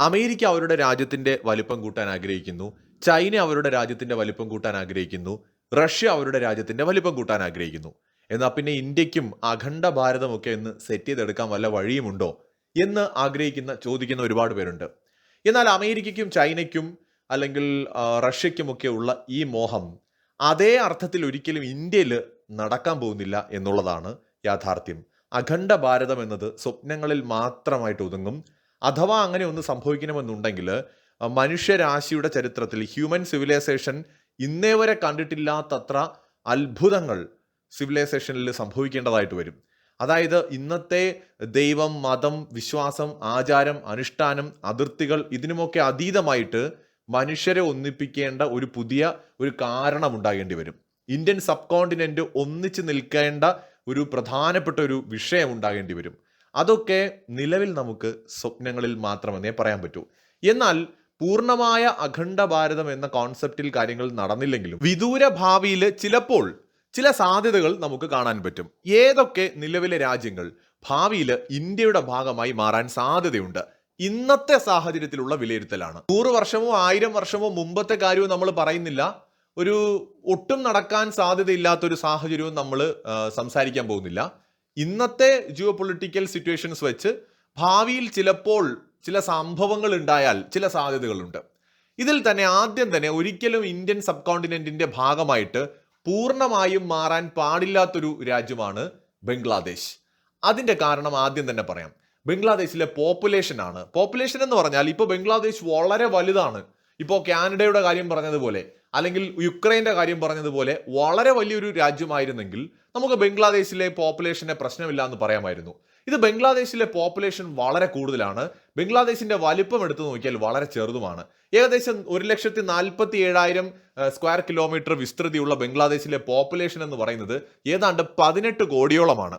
America അവരുടെ രാജ്യത്തിന്റെ വലിപ്പം കൂട്ടാൻ ആഗ്രഹിക്കുന്നു. ചൈന അവരുടെ രാജ്യത്തിന്റെ വലിപ്പം കൂട്ടാൻ ആഗ്രഹിക്കുന്നു. റഷ്യ അവരുടെ രാജ്യത്തിന്റെ വലിപ്പം കൂട്ടാൻ ആഗ്രഹിക്കുന്നു. എന്നാൽ പിന്നെ ഇന്ത്യക്കും അഖണ്ഡ ഭാരതമൊക്കെ എന്ന് സെറ്റ് ചെയ്തെടുക്കാൻ വല്ല വഴിയുമുണ്ടോ എന്ന് ആഗ്രഹിക്കുന്ന ചോദിക്കുന്ന ഒരുപാട് പേരുണ്ട്. എന്നാൽ അമേരിക്കയ്ക്കും ചൈനയ്ക്കും അല്ലെങ്കിൽ റഷ്യയ്ക്കുമൊക്കെ ഉള്ള ഈ മോഹം അതേ അർത്ഥത്തിൽ ഒരിക്കലും ഇന്ത്യയിൽ നടക്കാൻ പോകുന്നില്ല എന്നുള്ളതാണ് യാഥാർത്ഥ്യം. അഖണ്ഡ ഭാരതം എന്നത് സ്വപ്നങ്ങളിൽ മാത്രമായിട്ട് ഒതുങ്ങും. അഥവാ അങ്ങനെ ഒന്ന് സംഭവിക്കണമെന്നുണ്ടെങ്കിൽ മനുഷ്യരാശിയുടെ ചരിത്രത്തിൽ ഹ്യൂമൻ സിവിലൈസേഷൻ ഇന്നേ വരെ കണ്ടിട്ടില്ലാത്തത്ര അത്ഭുതങ്ങൾ സിവിലൈസേഷനിൽ സംഭവിക്കേണ്ടതായിട്ട് വരും. അതായത് ഇന്നത്തെ ദൈവം മതം വിശ്വാസം ആചാരം അനുഷ്ഠാനം അതിർത്തികൾ ഇതിനുമൊക്കെ അതീതമായിട്ട് മനുഷ്യരെ ഒന്നിപ്പിക്കേണ്ട ഒരു പുതിയ ഒരു കാരണം ഉണ്ടാകേണ്ടി വരും. ഇന്ത്യൻ സബ് കോണ്ടിനെന്റ് ഒന്നിച്ച് നിൽക്കേണ്ട ഒരു പ്രധാനപ്പെട്ട ഒരു വിഷയം ഉണ്ടാകേണ്ടി വരും. അതൊക്കെ നിലവിൽ നമുക്ക് സ്വപ്നങ്ങളിൽ മാത്രമെന്നേ പറയാൻ പറ്റൂ. എന്നാൽ പൂർണമായ അഖണ്ഡ ഭാരതം എന്ന കോൺസെപ്റ്റിൽ കാര്യങ്ങൾ നടന്നില്ലെങ്കിലും വിദൂര ഭാവിയിൽ ചിലപ്പോൾ ചില സാധ്യതകൾ നമുക്ക് കാണാൻ പറ്റും. ഏതൊക്കെ നിലവിലെ രാജ്യങ്ങൾ ഭാവിയിൽ ഇന്ത്യയുടെ ഭാഗമായി മാറാൻ സാധ്യതയുണ്ട്? ഇന്നത്തെ സാഹചര്യത്തിലുള്ള വിലയിരുത്തലാണ്. നൂറ് വർഷമോ ആയിരം വർഷമോ മുമ്പത്തെ കാര്യവും നമ്മൾ പറയുന്നില്ല. ഒരു ഒട്ടും നടക്കാൻ സാധ്യതയില്ലാത്തൊരു സാഹചര്യവും നമ്മൾ സംസാരിക്കാൻ പോകുന്നില്ല. ഇന്നത്തെ ജിയോ പൊളിറ്റിക്കൽ സിറ്റുവേഷൻസ് വെച്ച് ഭാവിയിൽ ചിലപ്പോൾ ചില സംഭവങ്ങൾ ഉണ്ടായാൽ ചില സാധ്യതകളുണ്ട്. ഇതിൽ തന്നെ ആദ്യം തന്നെ ഒരിക്കലും ഇന്ത്യൻ സബ് കോണ്ടിനെന്റിന്റെ ഭാഗമായിട്ട് പൂർണമായും മാറാൻ പാടില്ലാത്തൊരു രാജ്യമാണ് ബംഗ്ലാദേശ്. അതിന്റെ കാരണം ആദ്യം തന്നെ പറയാം. ബംഗ്ലാദേശിലെ പോപ്പുലേഷൻ ആണ്. പോപ്പുലേഷൻ എന്ന് പറഞ്ഞാൽ ഇപ്പോൾ ബംഗ്ലാദേശ് വളരെ വലുതാണ്. ഇപ്പോൾ കാനഡയുടെ കാര്യം പറഞ്ഞതുപോലെ അല്ലെങ്കിൽ യുക്രൈന്റെ കാര്യം പറഞ്ഞതുപോലെ വളരെ വലിയൊരു രാജ്യമായിരുന്നെങ്കിൽ നമുക്ക് ബംഗ്ലാദേശിലെ പോപ്പുലേഷനെ പ്രശ്നമില്ല എന്ന് പറയാമായിരുന്നു. ഇത് ബംഗ്ലാദേശിലെ പോപ്പുലേഷൻ വളരെ കൂടുതലാണ്. ബംഗ്ലാദേശിന്റെ വലിപ്പം എടുത്തു നോക്കിയാൽ വളരെ ചെറുതുമാണ്. ഏകദേശം ഒരു ലക്ഷത്തി നാൽപ്പത്തി ഏഴായിരം സ്ക്വയർ കിലോമീറ്റർ വിസ്തൃതിയുള്ള ബംഗ്ലാദേശിലെ പോപ്പുലേഷൻ എന്ന് പറയുന്നത് ഏതാണ്ട് പതിനെട്ട് കോടിയോളമാണ്.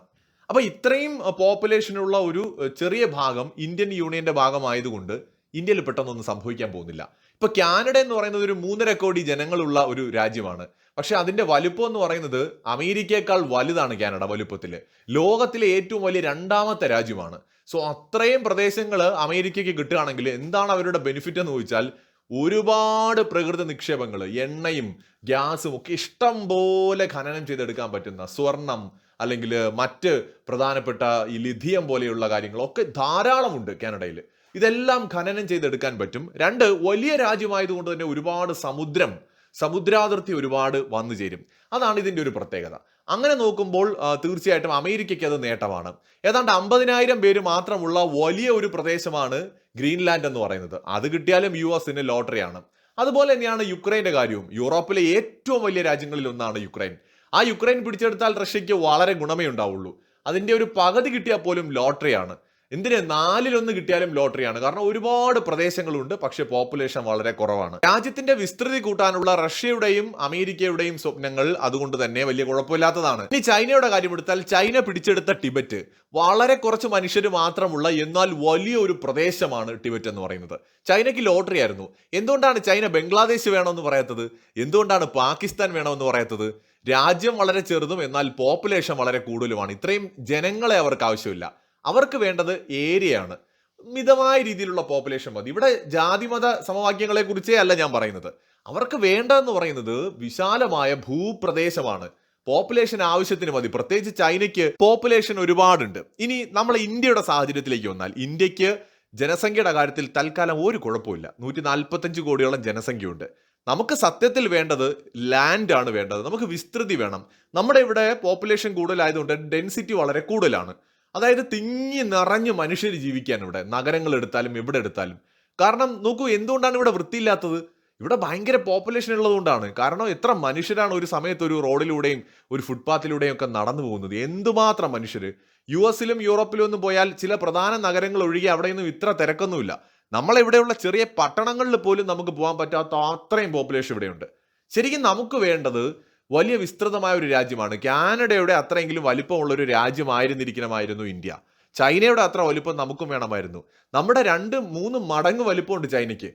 അപ്പോൾ ഇത്രയും പോപ്പുലേഷനുള്ള ഒരു ചെറിയ ഭാഗം ഇന്ത്യൻ യൂണിയന്റെ ഭാഗമായതുകൊണ്ട് ഇന്ത്യയിൽ പെട്ടെന്നൊന്നും സംഭവിക്കാൻ പോകുന്നില്ല. ഇപ്പൊ കാനഡ എന്ന് പറയുന്നത് ഒരു മൂന്നര കോടി ജനങ്ങളുള്ള ഒരു രാജ്യമാണ്. പക്ഷെ അതിന്റെ വലുപ്പം എന്ന് പറയുന്നത് അമേരിക്കയേക്കാൾ വലുതാണ് കാനഡ വലുപ്പത്തിൽ ലോകത്തിലെ ഏറ്റവും വലിയ രണ്ടാമത്തെ രാജ്യമാണ്. സോ അത്രയും പ്രദേശങ്ങൾ അമേരിക്കയ്ക്ക് കിട്ടുകയാണെങ്കിൽ എന്താണ് അവരുടെ ബെനിഫിറ്റ് എന്ന് ചോദിച്ചാൽ ഒരുപാട് പ്രകൃതി നിക്ഷേപങ്ങൾ എണ്ണയും ഗ്യാസും ഒക്കെ ഇഷ്ടം പോലെ ഖനനം ചെയ്തെടുക്കാൻ പറ്റുന്ന സ്വർണം അല്ലെങ്കിൽ മറ്റ് പ്രധാനപ്പെട്ട ഈ ലിഥിയം പോലെയുള്ള കാര്യങ്ങളൊക്കെ ധാരാളമുണ്ട് കാനഡയിൽ ഇതെല്ലാം ഖനനം ചെയ്തെടുക്കാൻ പറ്റും. രണ്ട് വലിയ രാജ്യമായതുകൊണ്ട് തന്നെ ഒരുപാട് സമുദ്രം സമുദ്രാതിർത്തി ഒരുപാട് വന്നു ചേരും. അതാണ് ഇതിന്റെ ഒരു പ്രത്യേകത. അങ്ങനെ നോക്കുമ്പോൾ തീർച്ചയായിട്ടും അമേരിക്കയ്ക്ക് അത് നേട്ടമാണ്. ഏതാണ്ട് അമ്പതിനായിരം പേര് മാത്രമുള്ള വലിയ ഒരു പ്രദേശമാണ് ഗ്രീൻലാൻഡ് എന്ന് പറയുന്നത്. അത് കിട്ടിയാലും യു എസിന് ലോട്ടറിയാണ്. അതുപോലെ തന്നെയാണ് യുക്രൈന്റെ കാര്യവും. യൂറോപ്പിലെ ഏറ്റവും വലിയ രാജ്യങ്ങളിൽ ഒന്നാണ് യുക്രൈൻ. ആ യുക്രൈൻ പിടിച്ചെടുത്താൽ റഷ്യയ്ക്ക് വളരെ ഗുണമേ ഉണ്ടാവുള്ളൂ. അതിന്റെ ഒരു പകുതി കിട്ടിയാൽ പോലും ലോട്ടറിയാണ്. എന്തിന് നാലിലൊന്ന് കിട്ടിയാലും ലോട്ടറിയാണ്? കാരണം ഒരുപാട് പ്രദേശങ്ങളുണ്ട് പക്ഷെ പോപ്പുലേഷൻ വളരെ കുറവാണ്. രാജ്യത്തിന്റെ വിസ്തൃതി കൂട്ടാനുള്ള റഷ്യയുടെയും അമേരിക്കയുടെയും സ്വപ്നങ്ങൾ അതുകൊണ്ട് തന്നെ വലിയ കുഴപ്പമില്ലാത്തതാണ്. ഇനി ചൈനയുടെ കാര്യം എടുത്താൽ ചൈന പിടിച്ചെടുത്ത ടിബറ്റ് വളരെ കുറച്ച് മനുഷ്യർ മാത്രമുള്ള എന്നാൽ വലിയ ഒരു പ്രദേശമാണ് ടിബറ്റ് എന്ന് പറയുന്നത്. ചൈനയ്ക്ക് ലോട്ടറി ആയിരുന്നു. എന്തുകൊണ്ടാണ് ചൈന ബംഗ്ലാദേശ് വേണമെന്ന് പറയാത്തത്? എന്തുകൊണ്ടാണ് പാകിസ്ഥാൻ വേണമെന്ന് പറയാത്തത്? രാജ്യം വളരെ ചെറുതും എന്നാൽ പോപ്പുലേഷൻ വളരെ കൂടുതലുമാണ്. ഇത്രയും ജനങ്ങളെ അവർക്ക് ആവശ്യമില്ല. അവർക്ക് വേണ്ടത് ഏരിയയാണ്. മിതമായ രീതിയിലുള്ള പോപ്പുലേഷൻ മതി. ഇവിടെ ജാതിമത സമവാക്യങ്ങളെ കുറിച്ചേ അല്ല ഞാൻ പറയുന്നത്. അവർക്ക് വേണ്ടതെന്ന് പറയുന്നത് വിശാലമായ ഭൂപ്രദേശമാണ്. പോപ്പുലേഷൻ ആവശ്യത്തിന് മതി. പ്രത്യേകിച്ച് ചൈനയ്ക്ക് പോപ്പുലേഷൻ ഒരുപാടുണ്ട്. ഇനി നമ്മൾ ഇന്ത്യയുടെ സാഹചര്യത്തിലേക്ക് വന്നാൽ ഇന്ത്യയ്ക്ക് ജനസംഖ്യയുടെ കാര്യത്തിൽ തൽക്കാലം ഒരു കുഴപ്പമില്ല നൂറ്റി നാൽപ്പത്തഞ്ച് കോടിയോളം ജനസംഖ്യയുണ്ട്. നമുക്ക് സത്യത്തിൽ വേണ്ടത് ലാൻഡ് ആണ് വേണ്ടത്. നമുക്ക് വിസ്തൃതി വേണം. നമ്മുടെ ഇവിടെ പോപ്പുലേഷൻ കൂടുതലായതുകൊണ്ട് ഡെൻസിറ്റി വളരെ കൂടുതലാണ്. അതായത് തിങ്ങി നിറഞ്ഞ് മനുഷ്യർ ജീവിക്കാൻ ഇവിടെ. നഗരങ്ങൾ എടുത്താലും എവിടെ എടുത്താലും. കാരണം നോക്കൂ എന്തുകൊണ്ടാണ് ഇവിടെ വൃത്തിയില്ലാത്തത്? ഇവിടെ ഭയങ്കര പോപ്പുലേഷൻ ഉള്ളതുകൊണ്ടാണ്. കാരണം എത്ര മനുഷ്യരാണ് ഒരു സമയത്ത് ഒരു റോഡിലൂടെയും ഒരു ഫുട്പാത്തിലൂടെയും ഒക്കെ നടന്നു പോകുന്നത്? എന്തുമാത്രം മനുഷ്യർ യു എസിലും യൂറോപ്പിലും ഒന്നും പോയാൽ ചില പ്രധാന നഗരങ്ങൾ ഒഴികെ അവിടെയൊന്നും ഇത്ര തിരക്കൊന്നുമില്ല. നമ്മളിവിടെയുള്ള ചെറിയ പട്ടണങ്ങളിൽ പോലും നമുക്ക് പോകാൻ പറ്റാത്ത അത്രയും പോപ്പുലേഷൻ ഇവിടെയുണ്ട്. ശരിക്കും നമുക്ക് വേണ്ടത് വലിയ വിസ്തൃതമായ ഒരു രാജ്യമാണ്. കാനഡയുടെ അത്രയെങ്കിലും വലിപ്പമുള്ള ഒരു രാജ്യമായിരുന്നിരിക്കണമായിരുന്നു ഇന്ത്യ. ചൈനയുടെ അത്ര വലിപ്പം നമുക്കും വേണമായിരുന്നു. നമ്മുടെ രണ്ട് മൂന്ന് മടങ്ങ് വലിപ്പമുണ്ട് ചൈനയ്ക്ക്.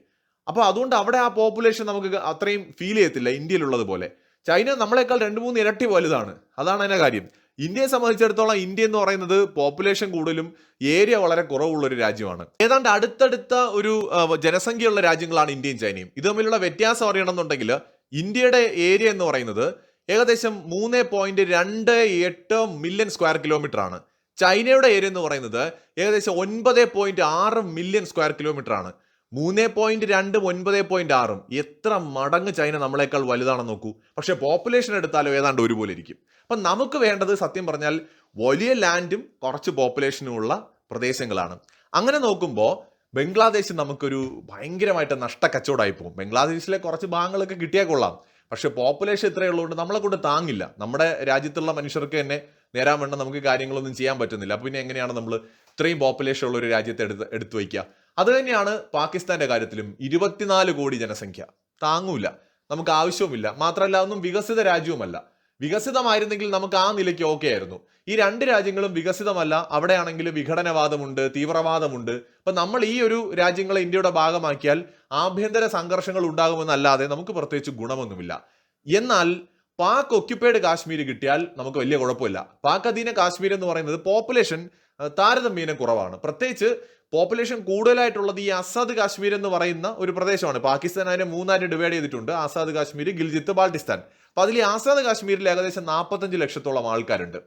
അപ്പോൾ അതുകൊണ്ട് അവിടെ ആ പോപ്പുലേഷൻ നമുക്ക് അത്രയും ഫീൽ ചെയ്യത്തില്ല ഇന്ത്യയിലുള്ളത് പോലെ ചൈന നമ്മളെക്കാൾ രണ്ട് മൂന്ന് ഇരട്ടി വലുതാണ്. അതാണ് അതിന്റെ കാര്യം. ഇന്ത്യയെ സംബന്ധിച്ചിടത്തോളം ഇന്ത്യ എന്ന് പറയുന്നത് പോപ്പുലേഷൻ കൂടുതലും ഏരിയ വളരെ കുറവുള്ള ഒരു രാജ്യമാണ്. ഏതാണ്ട് അടുത്തടുത്ത ഒരു ജനസംഖ്യയുള്ള രാജ്യങ്ങളാണ് ഇന്ത്യയും ചൈനയും. ഇത് തമ്മിലുള്ള വ്യത്യാസം അറിയണമെന്നുണ്ടെങ്കിൽ ഇന്ത്യയുടെ ഏരിയ എന്ന് പറയുന്നത് ഏകദേശം മൂന്ന് പോയിന്റ് രണ്ട് എട്ട് മില്യൺ സ്ക്വയർ കിലോമീറ്റർ ആണ്. ചൈനയുടെ ഏരിയ എന്ന് പറയുന്നത് ഏകദേശം ഒൻപത് പോയിന്റ് ആറ് മില്യൺ സ്ക്വയർ കിലോമീറ്റർ ആണ്. മൂന്ന് പോയിന്റ് രണ്ടും ഒൻപത് പോയിന്റ് ആറും. എത്ര മടങ്ങ് ചൈന നമ്മളെക്കാൾ വലുതാണെന്ന് നോക്കൂ. പക്ഷേ പോപ്പുലേഷൻ എടുത്താലോ ഏതാണ്ട് ഒരുപോലെ ഇരിക്കും. അപ്പം നമുക്ക് വേണ്ടത് സത്യം പറഞ്ഞാൽ വലിയ ലാൻഡും കുറച്ച് പോപ്പുലേഷനും ഉള്ള പ്രദേശങ്ങളാണ്. അങ്ങനെ നോക്കുമ്പോൾ ബംഗ്ലാദേശ് നമുക്കൊരു ഭയങ്കരമായിട്ട് നഷ്ട കച്ചവടമായി പോകും. ബംഗ്ലാദേശിലെ കുറച്ച് ഭാഗങ്ങളൊക്കെ കിട്ടിയാൽ കൊള്ളാം. പക്ഷെ പോപ്പുലേഷൻ ഇത്രയുള്ളതുകൊണ്ട് നമ്മളെ കൊണ്ട് താങ്ങില്ല. നമ്മുടെ രാജ്യത്തുള്ള മനുഷ്യർക്ക് തന്നെ നേരാൻ വേണ്ട നമുക്ക് കാര്യങ്ങളൊന്നും ചെയ്യാൻ പറ്റുന്നില്ല. അപ്പോൾ പിന്നെ എങ്ങനെയാണ് നമ്മൾ ഇത്രയും പോപ്പുലേഷൻ ഉള്ള ഒരു രാജ്യത്തെ എടുത്ത് എടുത്തു വയ്ക്കുക? അത് തന്നെയാണ് പാകിസ്ഥാന്റെ കാര്യത്തിലും ഇരുപത്തിനാല് കോടി ജനസംഖ്യ. താങ്ങൂല. നമുക്ക് ആവശ്യവുമില്ല. മാത്രമല്ല ഒന്നും വികസിത രാജ്യവുമല്ല. വികസിതമായിരുന്നെങ്കിൽ നമുക്ക് ആ നിലയ്ക്ക് ഓക്കെ ആയിരുന്നു. ഈ രണ്ട് രാജ്യങ്ങളും വികസിതമല്ല. അവിടെയാണെങ്കിൽ വിഘടനവാദമുണ്ട് തീവ്രവാദമുണ്ട്. അപ്പൊ നമ്മൾ ഈ ഒരു രാജ്യങ്ങളെ ഇന്ത്യയുടെ ഭാഗമാക്കിയാൽ ആഭ്യന്തര സംഘർഷങ്ങൾ ഉണ്ടാകുമെന്നല്ലാതെ നമുക്ക് പ്രത്യേകിച്ച് ഗുണമൊന്നുമില്ല. എന്നാൽ പാക് ഒക്യുപ്പൈഡ് കാശ്മീർ കിട്ടിയാൽ നമുക്ക് വലിയ കുഴപ്പമില്ല. പാക് അധീന കാശ്മീർ എന്ന് പറയുന്നത് പോപ്പുലേഷൻ താരതമ്യേന കുറവാണ്. പ്രത്യേകിച്ച് പോപ്പുലേഷൻ കൂടുതലായിട്ടുള്ളത് ഈ ആസാദ് കാശ്മീർ എന്ന് പറയുന്ന ഒരു പ്രദേശമാണ്. പാകിസ്ഥാൻ അതിനെ മൂന്നായിട്ട് ഡിവൈഡ് ചെയ്തിട്ടുണ്ട്. ആസാദ് കാശ്മീർ ഗിൽജിത്ത് ബാൾട്ടിസ്ഥാൻ അപ്പൊ അതിൽ ആസാദ് കാശ്മീരിൽ ഏകദേശം നാൽപ്പത്തഞ്ച് ലക്ഷത്തോളം ആൾക്കാരുണ്ട്.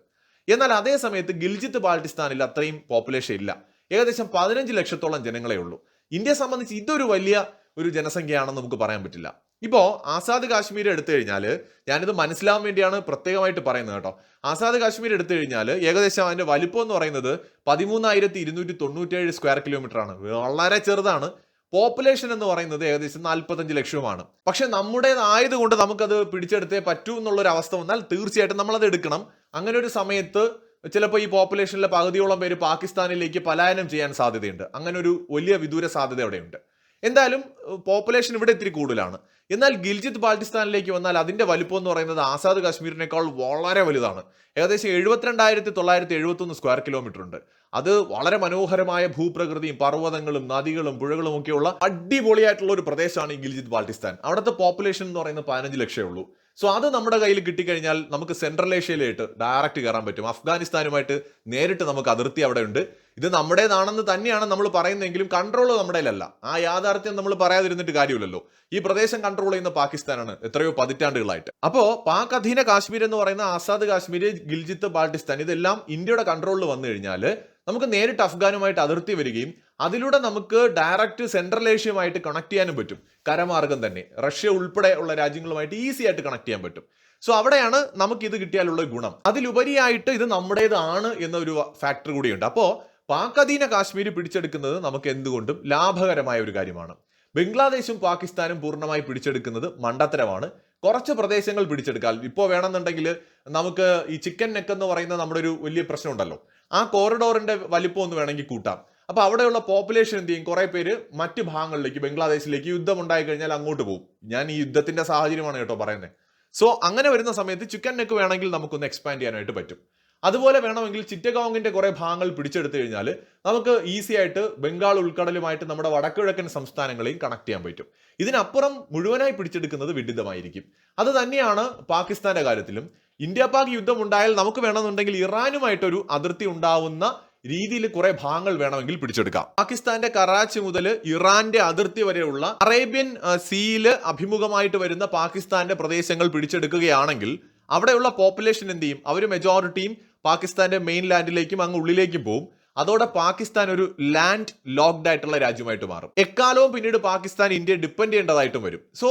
എന്നാൽ അതേ സമയത്ത് ഗിൽജിത്ത് ബാൾട്ടിസ്ഥാനിൽ അത്രയും പോപ്പുലേഷൻ ഇല്ല. ഏകദേശം പതിനഞ്ച് ലക്ഷത്തോളം ജനങ്ങളെ ഉള്ളൂ. ഇന്ത്യയെ സംബന്ധിച്ച് ഇതൊരു വലിയ ഒരു ജനസംഖ്യയാണെന്ന് നമുക്ക് പറയാൻ പറ്റില്ല. ഇപ്പോൾ ആസാദ് കാശ്മീർ എടുത്തു കഴിഞ്ഞാൽ ഞാനിത് മനസ്സിലാവാൻ വേണ്ടിയാണ് പ്രത്യേകമായിട്ട് പറയുന്നത് കേട്ടോ. ആസാദ് കാശ്മീർ എടുത്തു കഴിഞ്ഞാൽ ഏകദേശം അതിന്റെ വലിപ്പം എന്ന് പറയുന്നത് പതിമൂന്നായിരത്തി ഇരുന്നൂറ്റി തൊണ്ണൂറ്റേഴ് സ്ക്വയർ കിലോമീറ്റർ ആണ് വളരെ ചെറുതാണ്. പോപ്പുലേഷൻ എന്ന് പറയുന്നത് ഏകദേശം നാൽപ്പത്തഞ്ച് ലക്ഷവുമാണ്. പക്ഷെ നമ്മുടേതായതുകൊണ്ട് നമുക്കത് പിടിച്ചെടുത്തേ പറ്റൂ എന്നുള്ളൊരു അവസ്ഥ വന്നാൽ തീർച്ചയായിട്ടും നമ്മളത് എടുക്കണം. അങ്ങനെ ഒരു സമയത്ത് ചിലപ്പോൾ ഈ പോപ്പുലേഷനിലെ പകുതിയോളം പേര് പാകിസ്ഥാനിലേക്ക് പലായനം ചെയ്യാൻ സാധ്യതയുണ്ട്. അങ്ങനെ ഒരു വലിയ വിദൂര സാധ്യത അവിടെയുണ്ട്. എന്തായാലും പോപ്പുലേഷൻ ഇവിടെ ഇത്തിരി കൂടുതലാണ്. എന്നാൽ ഗിൽജിത്ത് ബാൾട്ടിസ്ഥാനിലേക്ക് വന്നാൽ അതിന്റെ വലുപ്പം എന്ന് പറയുന്നത് ആസാദ് കാശ്മീരിനേക്കാൾ വളരെ വലുതാണ്. ഏകദേശം എഴുപത്തിരണ്ടായിരത്തി തൊള്ളായിരത്തി എഴുപത്തൊന്ന് സ്ക്വയർ കിലോമീറ്റർ ഉണ്ട്. അത് വളരെ മനോഹരമായ ഭൂപ്രകൃതിയും പർവതങ്ങളും നദികളും പുഴകളും ഒക്കെയുള്ള അടിപൊളിയായിട്ടുള്ള ഒരു പ്രദേശമാണ് ഈ ഗിൽജിത് ബാൾട്ടിസ്ഥാൻ അവിടുത്തെ പോപ്പുലേഷൻ എന്ന് പറയുന്നത് പതിനഞ്ച് ലക്ഷമേ ഉള്ളൂ. സോ അത് നമ്മുടെ കയ്യിൽ കിട്ടിക്കഴിഞ്ഞാൽ നമുക്ക് സെൻട്രൽ ഏഷ്യയിലായിട്ട് ഡയറക്റ്റ് കയറാൻ പറ്റും. അഫ്ഗാനിസ്ഥാനുമായിട്ട് നേരിട്ട് നമുക്ക് അതിർത്തി അവിടെ ഉണ്ട് ഇത് നമ്മുടേതാണെന്ന് തന്നെയാണ് നമ്മൾ പറയുന്നതെങ്കിലും കൺട്രോൾ നമ്മുടേലല്ല. ആ യാഥാർത്ഥ്യം നമ്മൾ പറയാതിരുന്നിട്ട് കാര്യമില്ലല്ലോ. ഈ പ്രദേശം കൺട്രോൾ ചെയ്യുന്ന പാകിസ്ഥാനാണ്. എത്രയോ പതിറ്റാണ്ടുകളായിട്ട്. അപ്പോ പാക് അധീന കാശ്മീർ എന്ന് പറയുന്ന ആസാദ് കാശ്മീർ ഗിൽജിത്ത് ബാൾട്ടിസ്ഥാൻ ഇതെല്ലാം ഇന്ത്യയുടെ കൺട്രോളിൽ വന്നു കഴിഞ്ഞാൽ നമുക്ക് നേരിട്ട് അഫ്ഗാനുമായിട്ട് അതിർത്തി വരികയും അതിലൂടെ നമുക്ക് ഡയറക്റ്റ് സെൻട്രൽ ഏഷ്യയുമായിട്ട് കണക്ട് ചെയ്യാനും പറ്റും. കരമാർഗം തന്നെ. റഷ്യ ഉൾപ്പെടെ ഉള്ള രാജ്യങ്ങളുമായിട്ട് ഈസി ആയിട്ട് കണക്ട് ചെയ്യാൻ പറ്റും. സോ അവിടെയാണ് നമുക്ക് ഇത് കിട്ടിയാലുള്ള ഗുണം. അതിലുപരിയായിട്ട് ഇത് നമ്മുടേതാണ് എന്നൊരു ഫാക്ടർ കൂടിയുണ്ട്. അപ്പോൾ പാക് കാശ്മീർ പിടിച്ചെടുക്കുന്നത് നമുക്ക് എന്തുകൊണ്ടും ലാഭകരമായ ഒരു കാര്യമാണ്. ബംഗ്ലാദേശും പാകിസ്ഥാനും പൂർണമായി പിടിച്ചെടുക്കുന്നത് മണ്ടത്തരമാണ്. കുറച്ച് പ്രദേശങ്ങൾ പിടിച്ചെടുക്കാൻ ഇപ്പോൾ വേണമെന്നുണ്ടെങ്കിൽ നമുക്ക് ഈ ചിക്കൻ നെക്ക് എന്ന് പറയുന്ന നമ്മുടെ ഒരു വലിയ പ്രശ്നമുണ്ടല്ലോ. ആ കോറിഡോറിന്റെ വലിപ്പം ഒന്ന് വേണമെങ്കിൽ കൂട്ടാം. അപ്പൊ അവിടെയുള്ള പോപ്പുലേഷൻ എന്ത് ചെയ്യും? കുറെ പേര് മറ്റ് ഭാഗങ്ങളിലേക്ക് ബംഗ്ലാദേശിലേക്ക് യുദ്ധം ഉണ്ടായി കഴിഞ്ഞാൽ അങ്ങോട്ട് പോകും. ഞാൻ ഈ യുദ്ധത്തിന്റെ സാഹചര്യമാണ് കേട്ടോ പറയുന്നത് സോ അങ്ങനെ വരുന്ന സമയത്ത് ചിക്കൻ നെക്ക് വേണമെങ്കിൽ നമുക്കൊന്ന് എക്സ്പാൻഡ് ചെയ്യാനായിട്ട് പറ്റും. അതുപോലെ വേണമെങ്കിൽ ചിറ്റഗോങ്ങിന്റെ കുറെ ഭാഗങ്ങൾ പിടിച്ചെടുത്തു കഴിഞ്ഞാൽ നമുക്ക് ഈസി ആയിട്ട് ബംഗാൾ ഉൾക്കടലുമായിട്ട് നമ്മുടെ വടക്കുകിഴക്കൻ സംസ്ഥാനങ്ങളെയും കണക്ട് ചെയ്യാൻ പറ്റും. ഇതിനപ്പുറം മുഴുവനായി പിടിച്ചെടുക്കുന്നത് വിഡിതമായിരിക്കും. അത് തന്നെയാണ് പാകിസ്ഥാന്റെ കാര്യത്തിലും. ഇന്ത്യ പാക് യുദ്ധം ഉണ്ടായാൽ നമുക്ക് വേണമെന്നുണ്ടെങ്കിൽ ഇറാനുമായിട്ടൊരു അതിർത്തി ഉണ്ടാവുന്ന രീതിയിൽ കുറെ ഭാഗങ്ങൾ വേണമെങ്കിൽ പിടിച്ചെടുക്കാം. പാകിസ്ഥാന്റെ കറാച്ചി മുതൽ ഇറാന്റെ അതിർത്തി വരെയുള്ള അറേബ്യൻ സീയിൽ അഭിമുഖമായിട്ട് വരുന്ന പാകിസ്ഥാന്റെ പ്രദേശങ്ങൾ പിടിച്ചെടുക്കുകയാണെങ്കിൽ അവിടെയുള്ള പോപ്പുലേഷൻ എന്ത് ചെയ്യും? അവർ മെജോറിറ്റിയും പാകിസ്ഥാന്റെ മെയിൻ ലാൻഡിലേക്കും അങ്ങ് ഉള്ളിലേക്കും പോകും അതോടെ പാകിസ്ഥാൻ ഒരു ലാൻഡ് ലോക്ക്ഡ് ആയിട്ടുള്ള രാജ്യമായിട്ട് മാറും. എക്കാലവും പിന്നീട് പാകിസ്ഥാൻ ഇന്ത്യ ഡിപ്പെൻഡ് ചെയ്യേണ്ടതായിട്ടും വരും. സോ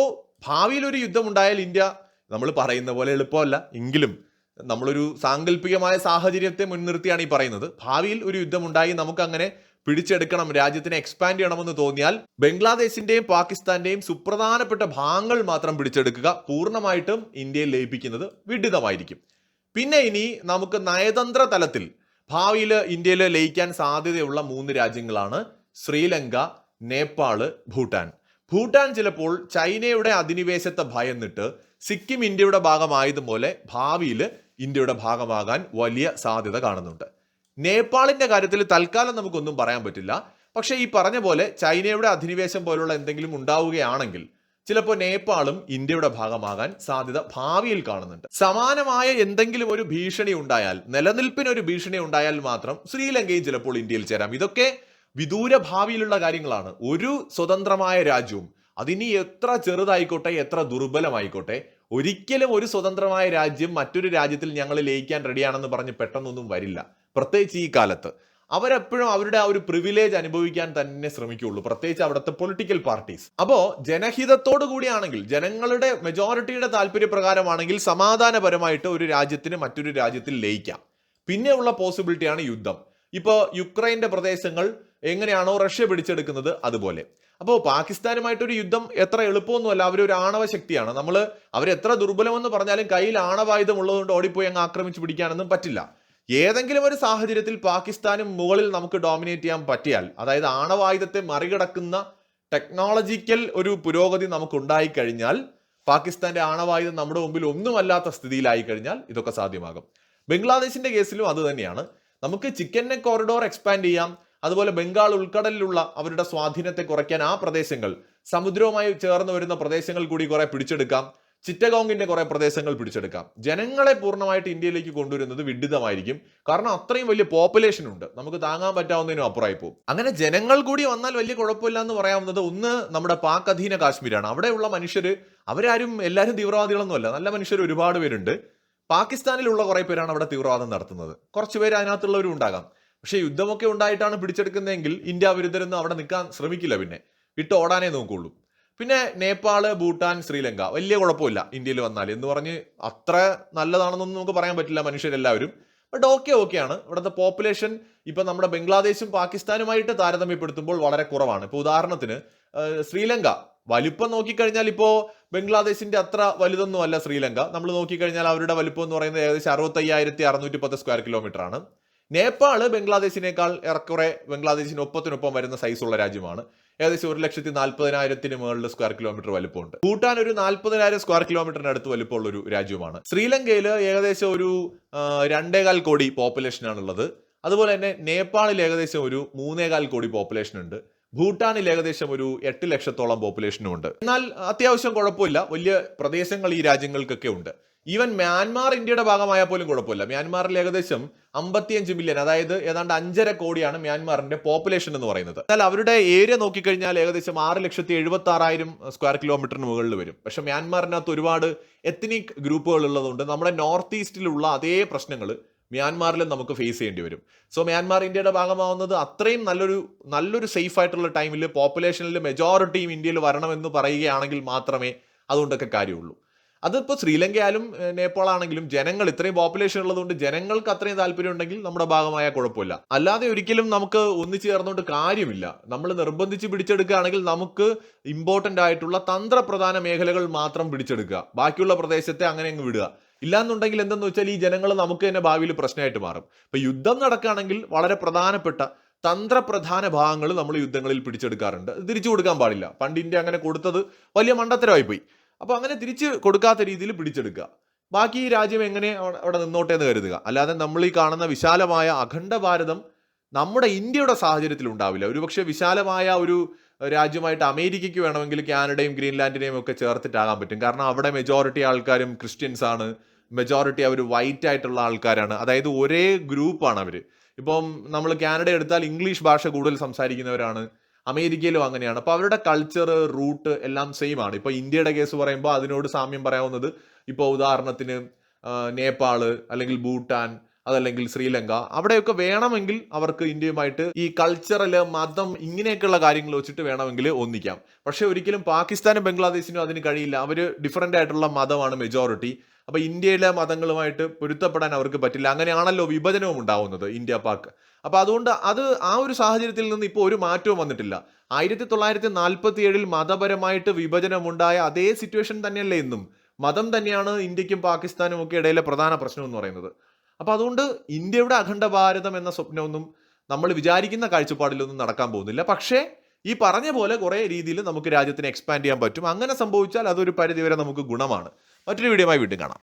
ഭാവിയിൽ ഒരു യുദ്ധം ഉണ്ടായാൽ ഇന്ത്യ നമ്മൾ പറയുന്ന പോലെ എളുപ്പമല്ല. എങ്കിലും നമ്മളൊരു സാങ്കല്പികമായ സാഹചര്യത്തെ മുൻനിർത്തിയാണ് ഈ പറയുന്നത്. ഭാവിയിൽ ഒരു യുദ്ധം ഉണ്ടായി നമുക്ക് അങ്ങനെ പിടിച്ചെടുക്കണം രാജ്യത്തിനെ എക്സ്പാൻഡ് ചെയ്യണമെന്ന് തോന്നിയാൽ ബംഗ്ലാദേശിന്റെയും പാകിസ്ഥാന്റെയും സുപ്രധാനപ്പെട്ട ഭാഗങ്ങൾ മാത്രം പിടിച്ചെടുക്കുക പൂർണമായിട്ടും ഇന്ത്യയിൽ ലയിപ്പിക്കുന്നത് വിഡിതമായിരിക്കും. പിന്നെ ഇനി നമുക്ക് നയതന്ത്ര തലത്തിൽ ഭാവിയിൽ ഇന്ത്യയിൽ ലയിക്കാൻ സാധ്യതയുള്ള മൂന്ന് രാജ്യങ്ങളാണ് ശ്രീലങ്ക നേപ്പാൾ ഭൂട്ടാൻ. ഭൂട്ടാൻ ചിലപ്പോൾ ചൈനയുടെ അധിനിവേശത്തെ ഭയന്നിട്ട് സിക്കിം ഇന്ത്യയുടെ ഭാഗമായതുപോലെ ഭാവിയിൽ ഇന്ത്യയുടെ ഭാഗമാകാൻ വലിയ സാധ്യത കാണുന്നുണ്ട്. നേപ്പാളിന്റെ കാര്യത്തിൽ തൽക്കാലം നമുക്കൊന്നും പറയാൻ പറ്റില്ല. പക്ഷേ ഈ പറഞ്ഞ പോലെ ചൈനയുടെ അധിനിവേശം പോലുള്ള എന്തെങ്കിലും ഉണ്ടാവുകയാണെങ്കിൽ ചിലപ്പോൾ നേപ്പാളും ഇന്ത്യയുടെ ഭാഗമാകാൻ സാധ്യത ഭാവിയിൽ കാണുന്നുണ്ട്. സമാനമായ എന്തെങ്കിലും ഒരു ഭീഷണി ഉണ്ടായാൽ നിലനിൽപ്പിന് ഒരു ഭീഷണി ഉണ്ടായാൽ മാത്രം ശ്രീലങ്കയും ചിലപ്പോൾ ഇന്ത്യയിൽ ചേരാം. ഇതൊക്കെ വിദൂര ഭാവിയിലുള്ള കാര്യങ്ങളാണ്. ഒരു സ്വതന്ത്രമായ രാജ്യവും അതിനി എത്ര ചെറുതായിക്കോട്ടെ എത്ര ദുർബലമായിക്കോട്ടെ ഒരിക്കലും ഒരു സ്വതന്ത്രമായ രാജ്യം മറ്റൊരു രാജ്യത്തിൽ ഞങ്ങൾ ലയിക്കാൻ റെഡിയാണെന്ന് പറഞ്ഞ് പെട്ടെന്നൊന്നും വരില്ല. പ്രത്യേകിച്ച് ഈ കാലത്ത്. അവരെപ്പോഴും അവരുടെ ആ ഒരു പ്രിവിലേജ് അനുഭവിക്കാൻ തന്നെ ശ്രമിക്കുകയുള്ളൂ. പ്രത്യേകിച്ച് അവിടുത്തെ പൊളിറ്റിക്കൽ പാർട്ടീസ് അപ്പോൾ ജനഹിതത്തോടു കൂടിയാണെങ്കിൽ ജനങ്ങളുടെ മെജോറിറ്റിയുടെ താല്പര്യപ്രകാരമാണെങ്കിൽ സമാധാനപരമായിട്ട് ഒരു രാജ്യത്തിന് മറ്റൊരു രാജ്യത്തിൽ ലയിക്കാം. പിന്നെയുള്ള പോസിബിലിറ്റിയാണ് യുദ്ധം. ഇപ്പോൾ യുക്രൈന്റെ പ്രദേശങ്ങൾ എങ്ങനെയാണോ റഷ്യ പിടിച്ചെടുക്കുന്നത് അതുപോലെ. അപ്പോൾ പാകിസ്ഥാനുമായിട്ടൊരു യുദ്ധം എത്ര എളുപ്പമൊന്നുമല്ല. അവരൊരു ആണവ ശക്തിയാണ്. നമ്മൾ അവരെത്ര ദുർബലമെന്ന് പറഞ്ഞാലും കയ്യിൽ ആണവായുധം ഉള്ളതുകൊണ്ട് ഓടിപ്പോയി അങ്ങ് ആക്രമിച്ച് പിടിക്കാനൊന്നും പറ്റില്ല. ഏതെങ്കിലും ഒരു സാഹചര്യത്തിൽ പാകിസ്ഥാനും മുകളിൽ നമുക്ക് ഡോമിനേറ്റ് ചെയ്യാൻ പറ്റിയാൽ അതായത് ആണവായുധത്തെ മറികടക്കുന്ന ടെക്നോളജിക്കൽ ഒരു പുരോഗതി നമുക്ക് ഉണ്ടായി കഴിഞ്ഞാൽ പാകിസ്ഥാന്റെ ആണവായുധം നമ്മുടെ മുമ്പിൽ ഒന്നുമല്ലാത്ത സ്ഥിതിയിലായി കഴിഞ്ഞാൽ ഇതൊക്കെ സാധ്യമാകും. ബംഗ്ലാദേശിന്റെ കേസിലും അത് തന്നെയാണ്. നമുക്ക് ചിക്കൻ നെ കോറിഡോർ എക്സ്പാൻഡ് ചെയ്യാം. അതുപോലെ ബംഗാൾ ഉൾക്കടലിലുള്ള അവരുടെ സ്വാധീനത്തെ കുറയ്ക്കാൻ ആ പ്രദേശങ്ങൾ സമുദ്രവുമായി ചേർന്ന് വരുന്ന പ്രദേശങ്ങൾ കൂടി കുറെ പിടിച്ചെടുക്കാം. ചിറ്റഗോങ്ങിന്റെ കുറെ പ്രദേശങ്ങൾ പിടിച്ചെടുക്കാം. ജനങ്ങളെ പൂർണമായിട്ട് ഇന്ത്യയിലേക്ക് കൊണ്ടുവരുന്നത് വിഡിതമായിരിക്കും. കാരണം അത്രയും വലിയ പോപ്പുലേഷൻ ഉണ്ട്. നമുക്ക് താങ്ങാൻ പറ്റാവുന്നതിനും അപ്പുറമായി പോകും. അങ്ങനെ ജനങ്ങൾ കൂടി വന്നാൽ വലിയ കുഴപ്പമില്ല എന്ന് പറയാവുന്നത് ഒന്ന് നമ്മുടെ പാക് അധീന കാശ്മീരാണ്. അവിടെയുള്ള മനുഷ്യർ അവരാരും എല്ലാവരും തീവ്രവാദികളൊന്നുമല്ല. നല്ല മനുഷ്യർ ഒരുപാട് പേരുണ്ട്. പാകിസ്ഥാനിലുള്ള കുറെ പേരാണ് അവിടെ തീവ്രവാദം നടത്തുന്നത്. കുറച്ച് പേര് അതിനകത്തുള്ളവരും ഉണ്ടാകാം. പക്ഷേ യുദ്ധമൊക്കെ ഉണ്ടായിട്ടാണ് പിടിച്ചെടുക്കുന്നതെങ്കിൽ ഇന്ത്യ വിരുദ്ധരൊന്നും അവിടെ നിൽക്കാൻ ശ്രമിക്കില്ല പിന്നെ. വിട്ട് ഓടാനേ നോക്കുള്ളൂ. പിന്നെ നേപ്പാൾ ഭൂട്ടാൻ ശ്രീലങ്ക. വലിയ കുഴപ്പമില്ല ഇന്ത്യയിൽ വന്നാൽ. എന്ന് പറഞ്ഞ് അത്ര നല്ലതാണെന്നൊന്നും നമുക്ക് പറയാൻ പറ്റില്ല മനുഷ്യരെല്ലാവരും. ബട്ട് ഓക്കെ ആണ്. ഇവിടുത്തെ പോപ്പുലേഷൻ ഇപ്പം നമ്മുടെ ബംഗ്ലാദേശും പാകിസ്ഥാനുമായിട്ട് താരതമ്യപ്പെടുത്തുമ്പോൾ വളരെ കുറവാണ്. ഇപ്പോൾ ഉദാഹരണത്തിന് ശ്രീലങ്ക. വലിപ്പം നോക്കിക്കഴിഞ്ഞാൽ ഇപ്പോൾ ബംഗ്ലാദേശിന്റെ അത്ര വലുതൊന്നും അല്ല ശ്രീലങ്ക. നമ്മൾ നോക്കിക്കഴിഞ്ഞാൽ അവരുടെ വലിപ്പം എന്ന് പറയുന്നത് ഏകദേശം അറുപത്തയ്യായിരത്തി അറുന്നൂറ്റി പത്ത് സ്ക്വയർ കിലോമീറ്റർ ആണ്. നേപ്പാൾ ബംഗ്ലാദേശിനേക്കാൾ ഏറെക്കുറെ ബംഗ്ലാദേശിന് ഒപ്പത്തിനൊപ്പം വരുന്ന സൈസുള്ള രാജ്യമാണ്. ഏകദേശം ഒരു ലക്ഷത്തി നാൽപ്പതിനായിരത്തിന് മുകളിൽ സ്ക്വയർ കിലോമീറ്റർ വലുപ്പമുണ്ട്. ഭൂട്ടാൻ ഒരു നാൽപ്പതിനായിരം സ്ക്വയർ കിലോമീറ്ററിന് അടുത്ത് വലുപ്പമുള്ള ഒരു രാജ്യമാണ്. ശ്രീലങ്കയിൽ ഏകദേശം ഒരു രണ്ടേകാൽ കോടി പോപ്പുലേഷനാണുള്ളത് അതുപോലെ തന്നെ നേപ്പാളിൽ ഏകദേശം ഒരു മൂന്നേകാൽ കോടി പോപ്പുലേഷൻ ഉണ്ട്. ഭൂട്ടാനിൽ ഏകദേശം ഒരു എട്ട് ലക്ഷത്തോളം പോപ്പുലേഷനും ഉണ്ട്. എന്നാൽ അത്യാവശ്യം കുഴപ്പമില്ല. വലിയ പ്രദേശങ്ങൾ ഈ രാജ്യങ്ങൾക്കൊക്കെ ഉണ്ട്. ഈവൻ മ്യാൻമാർ ഇന്ത്യയുടെ ഭാഗമായാൽ പോലും കുഴപ്പമില്ല. മ്യാൻമാറിൽ ഏകദേശം അമ്പത്തിയഞ്ച് മില്യൺ അതായത് ഏതാണ്ട് അഞ്ചര കോടിയാണ് മ്യാൻമാറിന്റെ പോപ്പുലേഷൻ എന്ന് പറയുന്നത്. എന്നാൽ അവരുടെ ഏരിയ നോക്കിക്കഴിഞ്ഞാൽ ഏകദേശം ആറ് ലക്ഷത്തി എഴുപത്തി ആറായിരം സ്ക്വയർ കിലോമീറ്ററിന് മുകളിൽ വരും. പക്ഷെ മ്യാൻമാറിനകത്ത് ഒരുപാട് എത്നിക് ഗ്രൂപ്പുകൾ ഉള്ളതുകൊണ്ട് നമ്മുടെ നോർത്ത് ഈസ്റ്റിലുള്ള അതേ പ്രശ്നങ്ങൾ മ്യാൻമാറിലും നമുക്ക് ഫേസ് ചെയ്യേണ്ടി വരും. സോ മ്യാൻമാർ ഇന്ത്യയുടെ ഭാഗമാവുന്നത് അത്രയും നല്ലൊരു നല്ലൊരു സേഫ് ആയിട്ടുള്ള ടൈമിൽ പോപ്പുലേഷനിൽ മെജോറിറ്റിയും ഇന്ത്യയിൽ വരണമെന്ന് പറയുകയാണെങ്കിൽ മാത്രമേ അതുകൊണ്ടൊക്കെ കാര്യമുള്ളൂ. അതിപ്പോൾ ശ്രീലങ്കയാലും നേപ്പാൾ നേപ്പാളാണെങ്കിലും ജനങ്ങൾ ഇത്രയും പോപ്പുലേഷൻ ഉള്ളതുകൊണ്ട് ജനങ്ങൾക്ക് അത്രയും താല്പര്യം ഉണ്ടെങ്കിൽ നമ്മുടെ ഭാഗമായ കുഴപ്പമില്ല. അല്ലാതെ ഒരിക്കലും നമുക്ക് ഒന്നിച്ചു ചേർന്നുകൊണ്ട് കാര്യമില്ല. നമ്മൾ നിർബന്ധിച്ച് പിടിച്ചെടുക്കുകയാണെങ്കിൽ നമുക്ക് ഇമ്പോർട്ടന്റ് ആയിട്ടുള്ള തന്ത്രപ്രധാന മേഖലകൾ മാത്രം പിടിച്ചെടുക്കുക. ബാക്കിയുള്ള പ്രദേശത്തെ അങ്ങനെ അങ്ങ് വിടുക. ഇല്ലാന്നുണ്ടെങ്കിൽ എന്തെന്ന് വെച്ചാൽ ഈ ജനങ്ങൾ നമുക്ക് തന്നെ ഭാവിയിൽ പ്രശ്നമായിട്ട് മാറും. ഇപ്പൊ യുദ്ധം നടക്കുകയാണെങ്കിൽ വളരെ പ്രധാനപ്പെട്ട തന്ത്രപ്രധാന ഭാഗങ്ങൾ നമ്മൾ യുദ്ധങ്ങളിൽ പിടിച്ചെടുക്കാറുണ്ട്. തിരിച്ചു കൊടുക്കാൻ പാടില്ല. പണ്ട് ഇന്ത്യ അങ്ങനെ കൊടുത്തത് വലിയ മണ്ടത്തരമായി പോയി. അപ്പൊ അങ്ങനെ തിരിച്ച് കൊടുക്കാത്ത രീതിയിൽ പിടിച്ചെടുക്കുക. ബാക്കി ഈ രാജ്യം എങ്ങനെ അവിടെ നിന്നോട്ടെ എന്ന് കരുതുക. അല്ലാതെ നമ്മൾ ഈ കാണുന്ന വിശാലമായ അഖണ്ഡ ഭാരതം നമ്മുടെ ഇന്ത്യയുടെ സാഹചര്യത്തിൽ ഉണ്ടാവില്ല. ഒരുപക്ഷെ വിശാലമായ ഒരു രാജ്യമായിട്ട് അമേരിക്കയ്ക്ക് വേണമെങ്കിൽ കാനഡയും ഗ്രീൻലാൻഡിനെയും ഒക്കെ ചേർത്തിട്ടാകാൻ പറ്റും. കാരണം അവിടെ മെജോറിറ്റി ആൾക്കാരും ക്രിസ്ത്യൻസ് ആണ്. മെജോറിറ്റി അവർ വൈറ്റ് ആയിട്ടുള്ള ആൾക്കാരാണ്. അതായത് ഒരേ ഗ്രൂപ്പാണ് അവർ ഇപ്പം നമ്മൾ കാനഡ എടുത്താൽ ഇംഗ്ലീഷ് ഭാഷ കൂടുതൽ സംസാരിക്കുന്നവരാണ്. അമേരിക്കയിലും അങ്ങനെയാണ്. അപ്പോൾ അവരുടെ കൾച്ചർ റൂട്ട് എല്ലാം സെയിം ആണ്. ഇപ്പോൾ ഇന്ത്യയുടെ കേസ് പറയുമ്പോൾ അതിനോട് സാമ്യം പറയാവുന്നത് ഇപ്പോൾ ഉദാഹരണത്തിന് നേപ്പാൾ അല്ലെങ്കിൽ ഭൂട്ടാൻ അതല്ലെങ്കിൽ ശ്രീലങ്ക. അവിടെയൊക്കെ വേണമെങ്കിൽ അവർക്ക് ഇന്ത്യയുമായിട്ട് ഈ കൾച്ചറൽ മതം ഇങ്ങനെയൊക്കെയുള്ള കാര്യങ്ങൾ വെച്ചിട്ട് വേണമെങ്കിൽ ഒന്നിക്കാം. പക്ഷേ ഒരിക്കലും പാകിസ്ഥാനും ബംഗ്ലാദേശിനും അതിന് കഴിയില്ല. അവർ ഡിഫറെന്റ് ആയിട്ടുള്ള മതമാണ് മെജോറിറ്റി അപ്പോൾ ഇന്ത്യയിലെ മതങ്ങളുമായിട്ട് പൊരുത്തപ്പെടാൻ അവർക്ക് പറ്റില്ല. അങ്ങനെയാണല്ലോ വിഭജനവും ഉണ്ടാവുന്നത് ഇന്ത്യ പാക്. അപ്പോൾ അതുകൊണ്ട് അത് ആ ഒരു സാഹചര്യത്തിൽ നിന്ന് ഇപ്പോൾ ഒരു മാറ്റവും വന്നിട്ടില്ല. ആയിരത്തി തൊള്ളായിരത്തി നാൽപ്പത്തി ഏഴിൽ മതപരമായിട്ട് വിഭജനമുണ്ടായ അതേ സിറ്റുവേഷൻ തന്നെയല്ലേ ഇന്നും. മതം തന്നെയാണ് ഇന്ത്യക്കും പാകിസ്ഥാനും ഒക്കെ ഇടയിലെ പ്രധാന പ്രശ്നം എന്ന് പറയുന്നത്. അപ്പൊ അതുകൊണ്ട് ഇന്ത്യയുടെ അഖണ്ഡ ഭാരതം എന്ന സ്വപ്നമൊന്നും നമ്മൾ വിചാരിക്കുന്ന കാഴ്ചപ്പാടിലൊന്നും നടക്കാൻ പോകുന്നില്ല. പക്ഷേ ഈ പറഞ്ഞ പോലെ കുറേ രീതിയിൽ നമുക്ക് രാജ്യത്തിന് എക്സ്പാൻഡ് ചെയ്യാൻ പറ്റും. അങ്ങനെ സംഭവിച്ചാൽ അതൊരു പരിധിവരെ നമുക്ക് ഗുണമാണ്. മറ്റൊരു വീഡിയോയുമായി വീണ്ടും കാണാം.